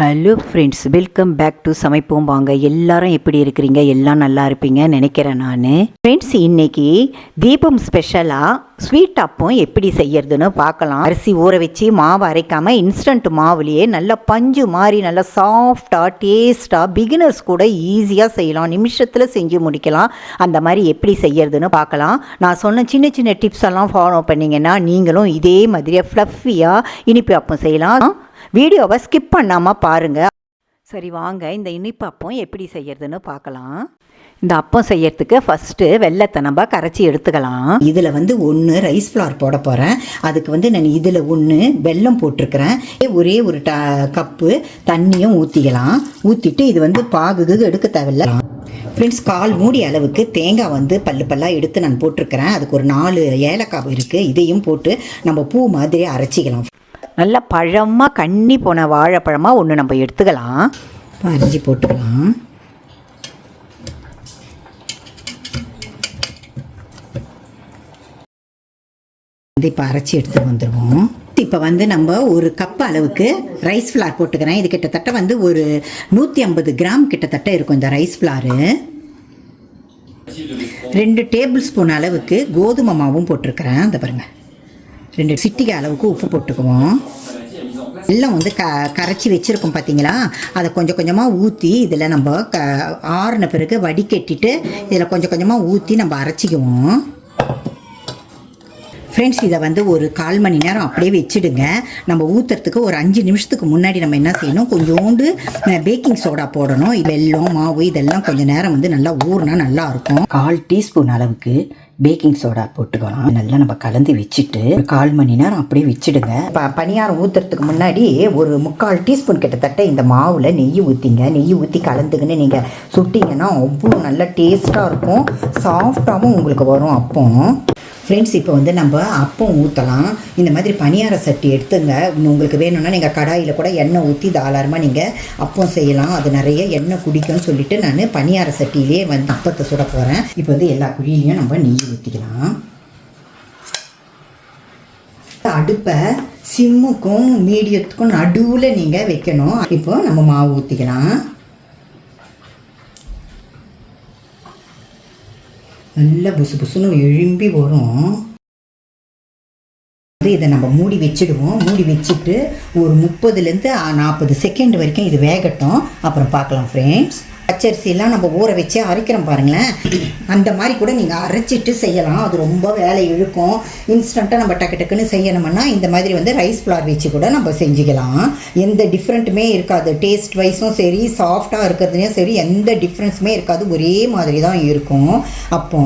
Hello friends welcome back to சமைப்போம் வாங்க. எல்லாரும் எப்படி இருக்கிறீங்க? எல்லாம் நல்லா இருப்பீங்க நினைக்கிறேன் நான். ஃப்ரெண்ட்ஸ் இன்னைக்கு தீபம் ஸ்பெஷலாக ஸ்வீட் அப்பம் எப்படி செய்யறதுன்னு பார்க்கலாம். அரிசி ஊற வச்சு மாவு அரைக்காமல் இன்ஸ்டன்ட் மாவுலேயே நல்லா பஞ்சு மாதிரி நல்லா சாஃப்டாக டேஸ்ட்டாக பிகினர்ஸ் கூட ஈஸியாக செய்யலாம். நிமிஷத்தில் செஞ்சு முடிக்கலாம். அந்த மாதிரி எப்படி செய்யறதுன்னு பார்க்கலாம். நான் சொன்ன சின்ன சின்ன டிப்ஸ் எல்லாம் ஃபாலோ பண்ணிங்கன்னா நீங்களும் இதே மாதிரியே ஃப்ளஃபியாக இனிப்பு அப்பம் செய்யலாம். வீடியோவை ஸ்கிப் பண்ணாமல் பாருங்கள் சரி வாங்க. இந்த இனிப்பு அப்பம் எப்படி செய்யறதுன்னு பார்க்கலாம். இந்த அப்பம் செய்யறதுக்கு ஃபஸ்ட்டு வெள்ளத்தை நம்ம கரைச்சி எடுத்துக்கலாம். இதில் வந்து ஒன்று ரைஸ் ஃப்ளார் போட போகிறேன் அதுக்கு வந்து நான் இதில் ஒன்று வெல்லம் போட்டிருக்கிறேன். ஒரே ஒரு ட கப்பு தண்ணியும் ஊற்றிக்கலாம் ஊற்றிட்டு இது வந்து பாகுக்கு எடுக்க தேவையில்ல. ஃப்ரெண்ட்ஸ் கால் மூடி அளவுக்கு தேங்காய் வந்து பல்லு பல்லாக எடுத்து நான் போட்டிருக்கிறேன். அதுக்கு ஒரு நாலு ஏலக்காய் இருக்குது இதையும் போட்டு நம்ம பூ மாதிரி அரைச்சிக்கலாம். நல்ல பழமாக கண்ணி போன வாழைப்பழமாக ஒன்று நம்ம எடுத்துக்கலாம். அரிஞ்சு போட்டுக்கலாம். வந்து இப்போ அரைச்சி எடுத்து வந்துடுவோம் இப்போ வந்து நம்ம ஒரு கப் அளவுக்கு ரைஸ் ஃப்ளார் போட்டுக்கிறேன். இது கிட்டத்தட்ட வந்து ஒரு நூற்றி ஐம்பது கிராம் கிட்டத்தட்ட இருக்கும் இந்த ரைஸ் ஃப்ளாரு ரெண்டு டேபிள் ஸ்பூன் அளவுக்கு கோதுமை மாவும் போட்டிருக்கிறேன். அந்த பாருங்கள் ரெண்டு சிட்டிகை அளவுக்கு உப்பு போட்டுக்குவோம். எல்லாம் வந்து க கரைச்சி வச்சுருக்கோம் பார்த்தீங்களா அதை கொஞ்சம் கொஞ்சமாக ஊற்றி இதில் நம்ம க ஆறின பிறகு வடிகட்டிட்டு இதில் கொஞ்சம் கொஞ்சமாக ஊற்றி நம்ம அரைச்சிக்குவோம். ஃப்ரெண்ட்ஸ் இதை வந்து ஒரு கால் மணி நேரம் அப்படியே வச்சுடுங்க. நம்ம ஊற்றுறதுக்கு ஒரு அஞ்சு நிமிஷத்துக்கு முன்னாடி நம்ம என்ன செய்யணும்? கொஞ்சோண்டு பேக்கிங் சோடா போடணும். வெல்லம் மாவு இதெல்லாம் கொஞ்சம் நேரம் வந்து நல்லா ஊறினா நல்லா இருக்கும். கால் டீஸ்பூன் அளவுக்கு பேக்கிங் சோடா போட்டுக்கலாம் நல்லா நம்ம கலந்து வச்சுட்டு ஒரு கால் மணி நேரம் அப்படியே வச்சுடுங்க. ப பணியாரம் ஊற்றுறதுக்கு முன்னாடி ஒரு முக்கால் டீஸ்பூன் கிட்டத்தட்ட இந்த மாவில் நெய் ஊற்றிங்க நெய் ஊற்றி கலந்துக்குன்னு நீங்கள் சுட்டிங்கன்னா அவ்வளோ நல்லா டேஸ்ட்டாக இருக்கும். சாஃப்டாகவும் உங்களுக்கு வரும் அப்போ. ஃப்ரெண்ட்ஸ் இப்போ வந்து நம்ம அப்பம் ஊற்றலாம் இந்த மாதிரி பணியார சட்டி எடுத்துங்க. உங்களுக்கு வேணும்னா நீங்கள் கடாயில் கூட எண்ணெய் ஊற்றி தாராளமாக நீங்கள் அப்பம் செய்யலாம். அது நிறைய எண்ணெய் குடிக்கும்னு சொல்லிட்டு நான் பணியார சட்டியிலே வந்து அப்பத்தை சுட போகிறேன் இப்போ வந்து எல்லா குழியிலையும் நம்ம நெய் ஊற்றிக்கலாம் அடுப்பை சிம்முக்கும் மீடியத்துக்கும் நடுவில் நீங்கள் வைக்கணும். இப்போ நம்ம மாவு ஊற்றிக்கலாம் நல்லா புசு புசுன்னு எழும்பி வரும். வந்து இதை நம்ம மூடி வச்சுடுவோம். மூடி வச்சுட்டு ஒரு முப்பதுலேருந்து நாற்பது செகண்ட் வரைக்கும் இது வேகட்டும். அப்புறம் பார்க்கலாம் ஃப்ரெண்ட்ஸ் பச்சரிசிலாம் நம்ம ஊற வச்சு அரைக்கிறோம் பாருங்களேன். அந்த மாதிரி கூட நீங்கள் அரைச்சிட்டு செய்யலாம். அது ரொம்ப வேலை இழுக்கும். இன்ஸ்டண்ட்டாக நம்ம டக்கு டக்குன்னு செய்யணும்னா இந்த மாதிரி வந்து ரைஸ் ஃப்ளார் வச்சு கூட நம்ம செஞ்சுக்கலாம். எந்த டிஃப்ரெண்ட்டுமே இருக்காது. டேஸ்ட் வைஸும் சரி சாஃப்டாக இருக்கிறதுலையும் சரி எந்த டிஃப்ரென்ஸுமே இருக்காது. ஒரே மாதிரி தான் இருக்கும். அப்போ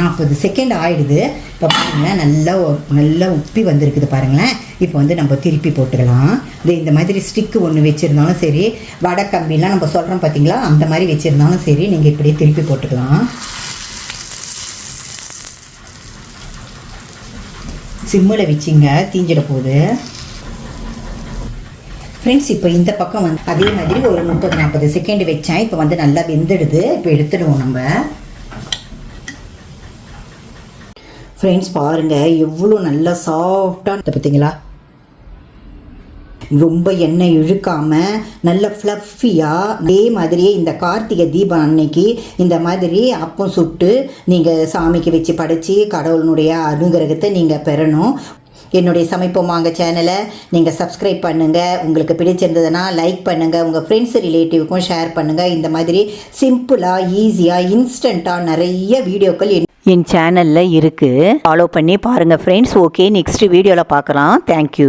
நாற்பது செகண்ட் ஆயிடுது. இப்போ பாருங்கள் நல்லா நல்லா உப்பி வந்திருக்குது பாருங்களேன். இப்போ வந்து நம்ம திருப்பி போட்டுக்கலாம். இது இந்த மாதிரி ஸ்டிக்கு ஒன்று வச்சுருந்தாலும் சரி வடை கம்பிலாம் நம்ம சொல்கிறோம் பார்த்தீங்களா அந்த மாதிரி வச்சுருந்தாலும் சரி நீங்கள் இப்படியே திருப்பி போட்டுக்கலாம். சிம்மில் வச்சிங்க தீஞ்சிட போகுது. ஃப்ரெண்ட்ஸ் இப்போ இந்த பக்கம் வந்து அதே மாதிரி ஒரு முப்பது நாற்பது செகண்ட் வச்சேன். இப்போ வந்து நல்லா வெந்துடுது. இப்போ எடுத்துடுவோம் நம்ம. ஃப்ரெண்ட்ஸ் பாருங்கள் எவ்வளோ நல்லா சாஃப்டாக பார்த்தீங்களா ரொம்ப எண்ணெய் இழுக்காம நல்ல ஃப்ளஃபியாக அதே மாதிரியே இந்த கார்த்திகை தீபம் அன்னைக்கு இந்த மாதிரி அப்பம் சுட்டு நீங்கள் சாமிக்கு வச்சு படைச்சி கடவுளினுடைய அனுகிரகத்தை நீங்கள் பெறணும். என்னுடைய சமைப்போம் வாங்க சேனலை நீங்கள் சப்ஸ்கிரைப் பண்ணுங்கள் உங்களுக்கு பிடிச்சிருந்ததுன்னா லைக் பண்ணுங்கள் உங்கள் ஃப்ரெண்ட்ஸ் ரிலேட்டிவ்க்கும் ஷேர் பண்ணுங்கள் இந்த மாதிரி சிம்பிளாக ஈஸியாக இன்ஸ்டண்ட்டாக நிறைய வீடியோக்கள் என் என் சேனலில் இருக்குது ஃபாலோ பண்ணி பாருங்கள் ஃப்ரெண்ட்ஸ் ஓகே நெக்ஸ்ட் வீடியோவில் பார்க்கலாம். தேங்க்யூ